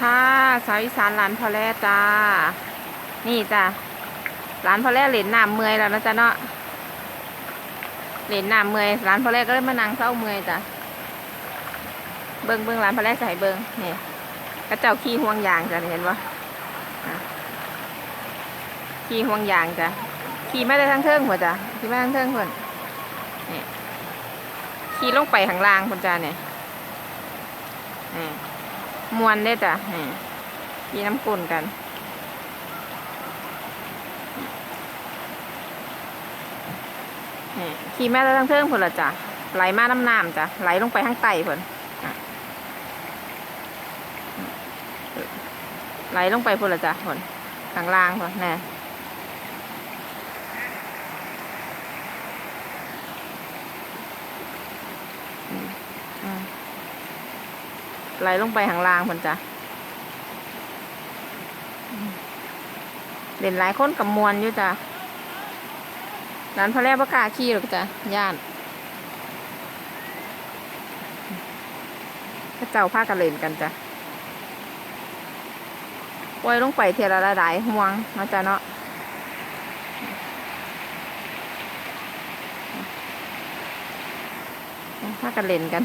ค่ะสาวอีสานร้านพอแล่จ้า นี่จ้ะร้านพอแล่เหรียญน้ำเมอยแล้วนะจ๊ะเนาะเหรียญน้ำเมอยร้านพอแล่ก็เลยมานั่งเศร้าเมอยจ้ะเบิ้งเบิ้งร้านพอแล่ใส่เบิ้งนี่กระเจ้าขี้ห่วงยางจ้ะเห็นปะขี้ห่วงยางจ้ะขี่ไม่ได้ทั้งเทิงหัวจ้ะขี่ไม่ทั้งเทิงหัวนี่ขี่ลงไปข้างล่างคนจ้ะเนี่ยนี่ มวนได้จ้ะนี่มีน้ำกุ่นกัน ขี่แม่ทั้งเทิงผลละจ้ะ ไหลมาน้ำน้ำจ้ะ ไหลลงไปข้างใต้ผลอะไหลลงไปผลละจ้ะผลกลางล่างผลแน่อืมอืม ไหลลงไปข้างล่างคนจ้ะเด่นหลายคนกับมวลอยู่จ้ะร้านพระแรกประกาขี้หรอกจ้ะย่านพระเจ้าพากันเล่นกันจ้ะปล่อยลงไปเทียละหลายห่วงนาะจ้ะเนาะพากันเล่นกัน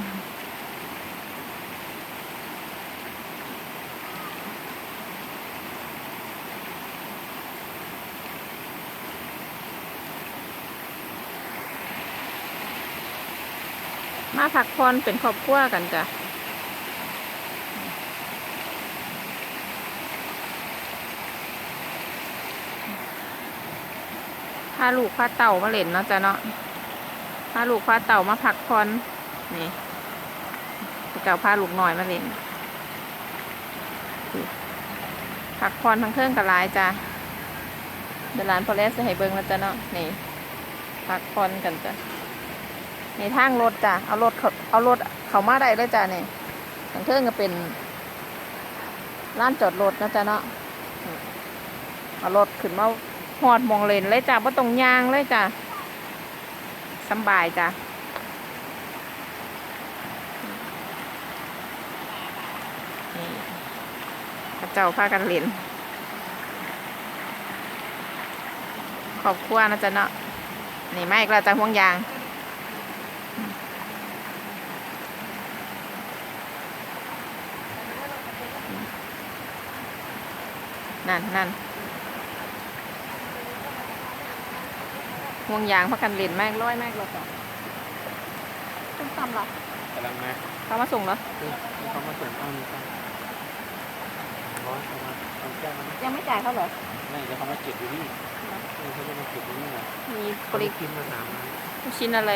มาพักผ่อนเป็นครอบครัวกันจ้ะพาลูกพาเต่ามาเล่นเนาะจ้ะเนาะพาลูกพาเต่ามาพักผ่อนนี่เจ้าพาลูกหน่อยมาเล่นพักผ่อนทั้งเครื่องกับลายจ้ะเดยวร้านพอเลสจะให้เบิ้งแล้วจ้ะเนาะนี่พักผ่อนกันจ้ะ ในทางรถจ้ะเอารถเขาเอารถเขามาได้เลยจ้ะเนี่ยทางเครื่องก็เป็นร้านจอดรถนะจ๊ะเนาะเอารถขึ้นมาหอดมองเลนเลยจ้ะว่าตรงยางเลยจ้ะสบายจ้ะนี่เจ้าพากันเลนขอบครัวนะจ๊ะเนาะนี่ไม่ก็จะห่วงยาง นั่นนั่นห่วงยางพักกันเล่นแม่งร้อยแม่งรถเหรอต้มตำเหรอกำลังมาเขามาส่งเหรอคือเขามาส่งเอานี่กันร้อนเขามาเอาแก้วมายังไม่จ่ายเขาเหรอไม่เดี๋ยวเขามาเก็บอยู่นี่เออเขาจะมาเก็บอยู่นี่นะมีบเขาริกินมาสามวันลูกชิ้นอะไร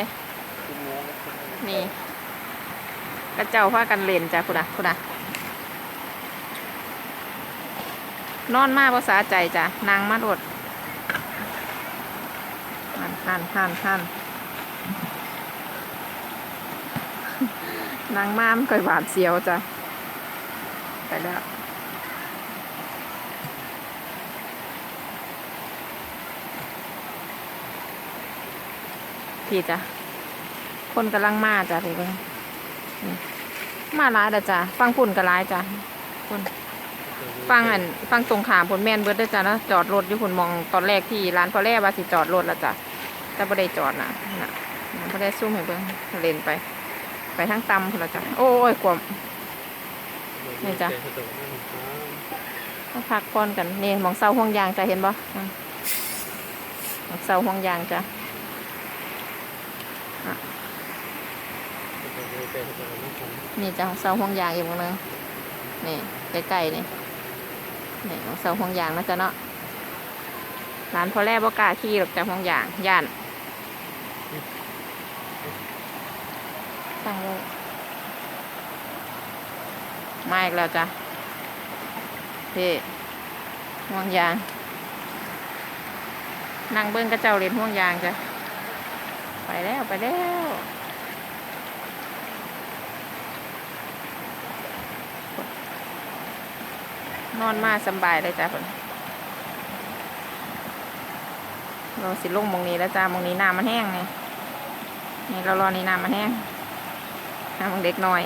กินเนื้อแล้วกินเนื้อมีกระเจ้าพากันเล่นจ้ะคุณอะคุณอะ นอนมาภาษาใจจ้ะนางมาโดดหันหันหันหันนางมามันก่อยหวาดเสียวจ้ะ ไปแล้วพี่จ้ะ คนกำลังมาจ้ะพี่เบิ่งมาหลายแล้วจ้ะ ฟังปุ่นก็หลายจ้ะคน ฟังอันฟังตรงขามผลแม่นเบิร์ดด้อจ้ะนะจอดรถอยู่ผลมองตอนแรกที่ร้านพอแรกว่าสิจอดรถแล้วจ้ะแต่บ่ได้จอดนะน่ะพอได้ซุ่มให้เบิ่งเลนไป ไปทั้งตำพุ่นละจ้ะโอ้ยกวมนี่จ้ะมาพักผ่อนกันนี่มองเสาห่วงยางจ้ะเห็นบ่อืมองเสาห่วงยางจ้ะนี่จ้ะเสาห่วงยางอีกหมองนึงนี่ใกล้ๆนี่ นี่ของเสาห่วงยางนะจ๊ะเนาะร้านพอแรกบ่กล้าขี่หรอกจ้ะห่วงยางย่านตั้งไว้มาอีกแล้วจ้ะพี่ห่วงยาง นั่งเบิ้งกระเจ้าเล่นห่วงยางจ้ะไปแล้วไปแล้ว นอนมาสบายเลยจ้ะคนเราสิลงมองนี้แล้วจ้ามองนี้น้ำมันแห้งไงนี่เรารอนี่น้ำมันแห้งน้ำมันเด็กน้อย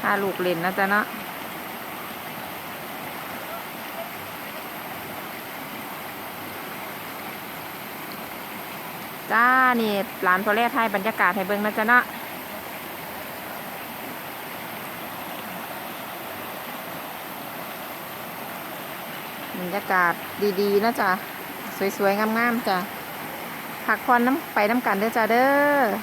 พาลูกเล่นนะจ๊ะเนาะจ้า นี่ร้านพอแรกให้บรรยากาศให้เบิ่งนะจ๊ะเนาะ บรรยากาศดีๆนะจ๊ะ สวยๆ งามๆจ้ะพักผ่อนน้ำไปน้ำกันเด้อจ้าเด้อ